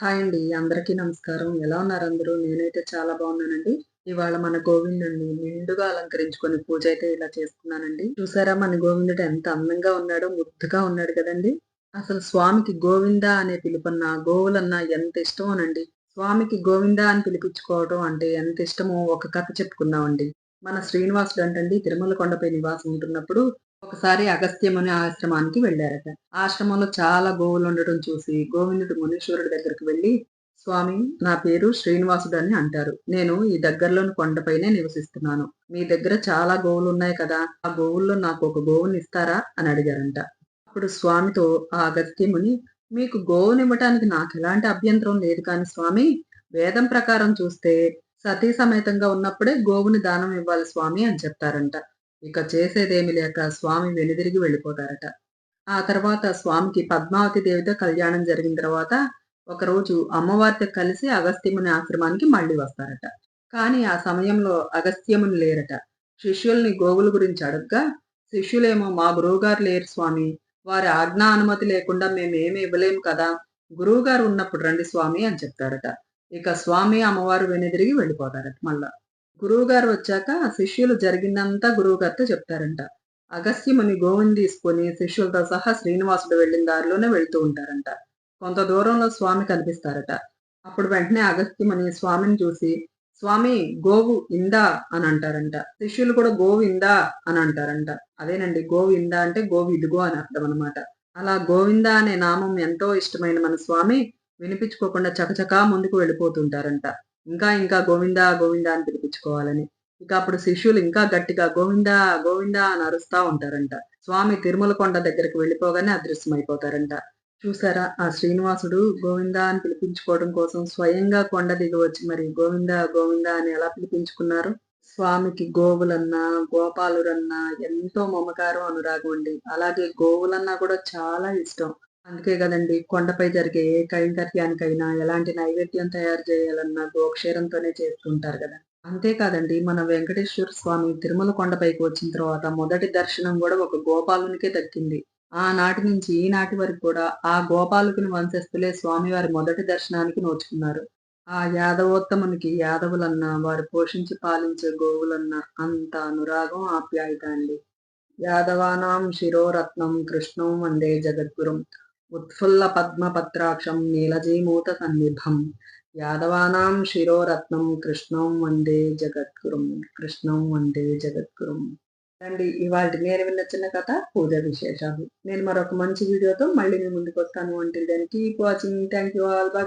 Hi అండి అందరికీ నమస్కారం. ఎలా ఉన్నారు అందరూ? నేనైతే చాలా బాగున్నానండి. ఇవాళ మన గోవిందుడిని నిండుగా అలంకరించుకొని పూజ అయితే ఇలా చేసుకున్నానండి చూసారా మన గోవిందుడు ఎంత అందంగా ఉన్నాడో ముద్దుగా ఉన్నాడు కదండి. అసలు స్వామికి గోవింద అనే పిలుపన్నా గోవులన్నా ఎంత ఇష్టమోనండి. స్వామికి గోవింద అని పిలిపించుకోవడం అంటే ఎంత ఇష్టమో ఒక కథ చెప్పుకుందామండి. మన శ్రీనివాసుడు అంటండి తిరుమల కొండపై నివాసం ఉంటున్నప్పుడు ఒకసారి అగస్త్యముని ఆశ్రమానికి వెళ్ళారట. ఆశ్రమంలో చాలా గోవులు ఉండటం చూసి గోవిందుడు మునీశ్వరుడి దగ్గరికి వెళ్ళి స్వామి నా పేరు శ్రీనివాసుడు అని అంటారు. నేను ఈ దగ్గరలోని కొండపైనే నివసిస్తున్నాను. మీ దగ్గర చాలా గోవులు ఉన్నాయి కదా ఆ గోవుల్లో నాకు ఒక గోవుని ఇస్తారా? అని అడిగారంట. అప్పుడు స్వామితో ఆ అగస్త్యముని మీకు గోవునివ్వటానికి నాకు ఎలాంటి అభ్యంతరం లేదు కానీ స్వామి వేదం ప్రకారం చూస్తే సతీ సమేతంగా ఉన్నప్పుడే గోవుని దానం ఇవ్వాలి స్వామి అని చెప్తారంట. ఇక చేసేదేమి లేక స్వామి వెనుదిరిగి వెళ్ళిపోతారట. ఆ తర్వాత స్వామికి పద్మావతి దేవితో కళ్యాణం జరిగిన తర్వాత ఒకరోజు అమ్మవారితో కలిసి అగస్త్యముని ఆశ్రమానికి మళ్ళీ వస్తారట. కానీ ఆ సమయంలో అగస్త్యముని లేరట. శిష్యుల్ని గోగుల గురించి అడగ్గా శిష్యులేమో మా గురువుగారు లేరు స్వామి. వారి ఆజ్ఞా అనుమతి లేకుండా మేమేమి ఇవ్వలేము కదా. గురువుగారు ఉన్నప్పుడు రండి స్వామి అని చెప్తారట. ఇక స్వామి అమ్మవారు వెనుదిరిగి వెళ్ళిపోతారట మళ్ళా. గురువు గారు వచ్చాక శిష్యులు జరిగిందంతా గురువు గారితో చెప్తారంట అగస్త్యముని గోవుని తీసుకొని శిష్యులతో సహా శ్రీనివాసుడు వెళ్ళిన దారిలోనే వెళ్తూ ఉంటారంట. కొంత దూరంలో స్వామి కనిపిస్తారట. అప్పుడు వెంటనే అగస్త్యముని స్వామిని చూసి స్వామి గోవు ఇందా? అని అంటారంట. శిష్యులు కూడా గోవు ఇందా? అని అంటారంట. అదేనండి గోవు ఇందా అంటే గోవు ఇదిగో అని అర్థం అనమాట అలా గోవింద అనే నామం ఎంతో ఇష్టమైన మన స్వామి వినిపించుకోకుండా చకచకా ముందుకు వెళ్ళిపోతుంటారంట ఇంకా ఇంకా గోవిందా గోవిందా అని పిలిపించుకోవాలని. ఇక అప్పుడు శిష్యులు ఇంకా గట్టిగా గోవిందా గోవిందా అని అరుస్తా ఉంటారంట. స్వామి తిరుమల కొండ దగ్గరికి వెళ్ళిపోగానే అదృశ్యమైపోతారంట. చూసారా? ఆ శ్రీనివాసుడు గోవిందా అని పిలిపించుకోవడం కోసం స్వయంగా కొండ దిగి వచ్చి మరి గోవిందా గోవిందా అని ఎలా పిలిపించుకున్నారు? స్వామికి గోవులన్నా గోపాలురన్నా ఎంతో మమకారం అనురాగం అండి. అలాగే గోవులన్నా కూడా చాలా ఇష్టం. అందుకే కదండి కొండపై జరిగే ఏ కైంకర్యానికైనా ఎలాంటి నైవేద్యం తయారు చేయాలన్నా గోక్షేరంతోనే చేస్తుంటారు కదా. అంతేకాదండి మన వెంకటేశ్వర స్వామి తిరుమల కొండపైకి వచ్చిన తర్వాత మొదటి దర్శనం కూడా ఒక గోపాలునికే దక్కింది. ఆనాటి నుంచి ఈనాటి వరకు కూడా ఆ గోపాలకుని వంశస్థులే స్వామివారి మొదటి దర్శనానికి నోచుకున్నారు. ఆ యాదవోత్తమునికి యాదవులన్నా వారు పోషించి పాలించే గోవులన్నా అంత అనురాగం ఆప్యాయత అండి. యాదవానాం శిరోరత్నం కృష్ణం వందే జగద్గురం. ఉత్ఫుల్ల పద్మపత్రాక్షం నీలజీమూత సన్నిభం. యాదవానాం శిరోరత్నం కృష్ణం వందే జగద్గురుం కృష్ణం వందే జగద్గురుం. అండి ఇవాళ నేను విన్న చిన్న కథ పూజ విశేషాలు. నేను మరొక మంచి వీడియోతో మళ్ళీ మీ ముందుకు వస్తాను. అంటే దానికి watching thank you all bye